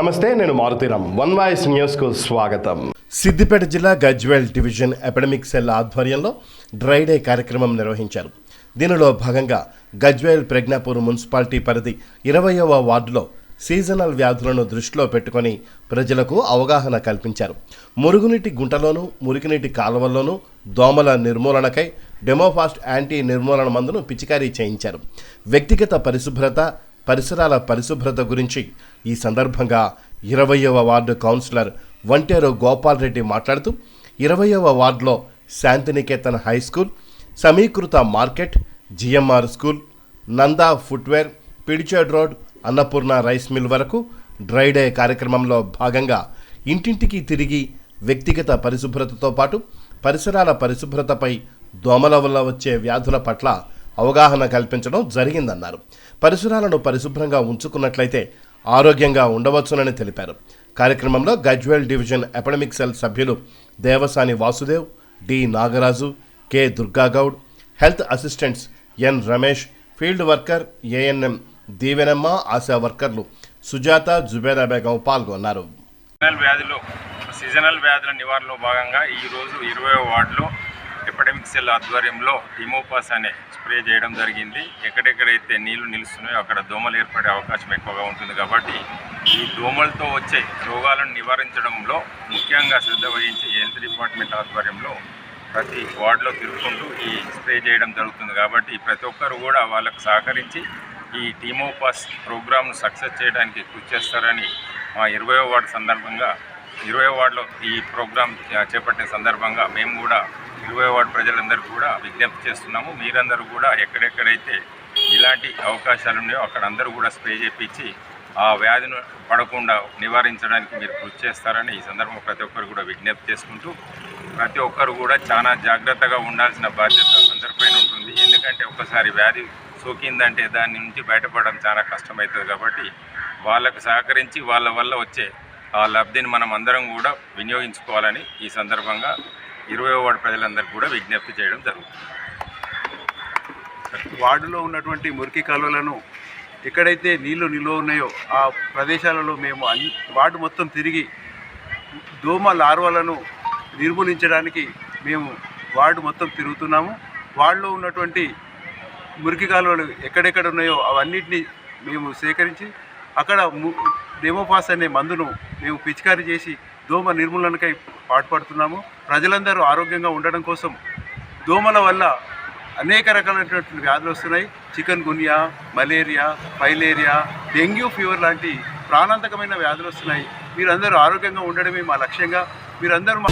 నమస్తే నేను Maruthi Ram one voice న్యూస్కు స్వాగతం. సిద్దిపేట జిల్లా గజ్వేల్ డివిజన్ ఎపిడమిక్ సెల్ ఆధ్వర్యంలో డ్రై డే కార్యక్రమం నిర్వహించారు. దీనిలో భాగంగా గజ్వేల్ ప్రజ్ఞాపూర్ మున్సిపాలిటీ పరిధి ఇరవయవ వార్డులో సీజనల్ వ్యాధులను దృష్టిలో పెట్టుకొని ప్రజలకు అవగాహన కల్పించారు. మురుగునీటి గుంటలోనూ మురికినీటి కాలువల్లోనూ దోమల నిర్మూలనకై డెమోఫాస్ట్ యాంటీ నిర్మూలన మందును పిచికారీ చేయించారు. వ్యక్తిగత పరిశుభ్రత పరిసరాల పరిశుభ్రత గురించి ఈ సందర్భంగా ఇరవయవ వార్డు కౌన్సిలర్ వంటేరు గోపాల్ రెడ్డి మాట్లాడుతూ ఇరవయవ వార్డులో శాంతినికేతన్ హై స్కూల్ సమీకృత market GMR school Nanda footwear Pidiched road Annapurna rice mill వరకు డ్రై డే కార్యక్రమంలో భాగంగా ఇంటింటికి తిరిగి వ్యక్తిగత పరిశుభ్రతతో పాటు పరిసరాల పరిశుభ్రతపై దోమల వల్ల వచ్చే వ్యాధుల పట్ల అవగాహన కల్పించడం జరిగిందన్నారు. పరిసరాలను పరిశుభ్రంగా ఉంచుకున్నట్లయితే ఆరోగ్యంగా ఉండవచ్చునని తెలిపారు. కార్యక్రమంలో గజ్వేల్ డివిజన్ ఎపడమిక్ సెల్ సభ్యులు Devasani Vasudev D Nagaraju K Durgagoud health assistants N Ramesh field worker ANM Deevenamma ASHA వర్కర్లు సుజాత జుబేరా బేగం పాల్గొన్నారు. సీజనల్ వ్యాధులు సీజనల్ వ్యాధుల నివారణలో భాగంగా ఈరోజు ఇరవై వార్డులో ఎపిడమిక్ సెల్ ఆధ్వర్యంలో హిమోపాస్ అనే స్ప్రే చేయడం జరిగింది. ఎక్కడెక్కడైతే నీళ్ళు నిలుస్తున్నాయో అక్కడ దోమలు ఏర్పడే అవకాశం ఎక్కువగా ఉంటుంది కాబట్టి ఈ దోమలతో వచ్చే రోగాలను నివారించడంలో ముఖ్యంగా శ్రద్ధ వహించి హెల్త్ డిపార్ట్మెంట్ ఆధ్వర్యంలో ప్రతి వార్డులో తిరుగుకుంటూ ఈ స్ప్రే చేయడం జరుగుతుంది కాబట్టి ప్రతి ఒక్కరు కూడా వాళ్ళకు సహకరించి ఈ టీమోపాస్ ప్రోగ్రామ్ను సక్సెస్ చేయడానికి కృషి చేస్తారని మా ఇరవయో వార్డు సందర్భంగా ఇరవై వార్డులో ఈ ప్రోగ్రాం చేపట్టిన సందర్భంగా మేము కూడా ఇరవై వార్డు ప్రజలందరూ కూడా విజ్ఞప్తి చేస్తున్నాము. మీరందరూ కూడా ఎక్కడెక్కడైతే ఇలాంటి అవకాశాలు ఉన్నాయో అక్కడ అందరూ కూడా స్ప్రే చేపించి ఆ వ్యాధిని పడకుండా నివారించడానికి మీరు కృషి చేస్తారని ఈ సందర్భంగా ప్రతి ఒక్కరు కూడా విజ్ఞప్తి చేసుకుంటూ ప్రతి ఒక్కరు కూడా చాలా జాగ్రత్తగా ఉండాల్సిన బాధ్యత అందరిపైన ఉంటుంది. ఎందుకంటే ఒకసారి వ్యాధి సోకిందంటే దాని నుంచి బయటపడడం చాలా కష్టమవుతుంది కాబట్టి వాళ్ళకు సహకరించి వాళ్ళ వల్ల వచ్చే ఆ లబ్ధిని మనం అందరం కూడా వినియోగించుకోవాలని ఈ సందర్భంగా ఇరవై వార్డు ప్రజలందరికీ కూడా విజ్ఞప్తి చేయడం జరుగుతుంది. వార్డులో ఉన్నటువంటి మురికి కాలువలను ఎక్కడైతే నీళ్ళు నిల్వ ఉన్నాయో ఆ ప్రదేశాలలో మేము అన్ని వార్డు మొత్తం తిరిగి దోమ లార్వలను నిర్మూలించడానికి మేము వార్డు మొత్తం తిరుగుతున్నాము. వార్డులో ఉన్నటువంటి మురికి కాలువలు ఎక్కడెక్కడ ఉన్నాయో అవన్నిటిని మేము సేకరించి అక్కడ డెమోపాస్ అనే మందును మేము పిచికారీ చేసి దోమ నిర్మూలనకై పాటుపడుతున్నాము. ప్రజలందరూ ఆరోగ్యంగా ఉండడం కోసం దోమల వల్ల అనేక రకాలైనటువంటి వ్యాధులు వస్తున్నాయి. Chikungunya malaria filaria dengue fever లాంటి ప్రాణాంతకమైన వ్యాధులు వస్తున్నాయి. మీరందరూ ఆరోగ్యంగా ఉండడమే మా లక్ష్యంగా. మీరందరూ మా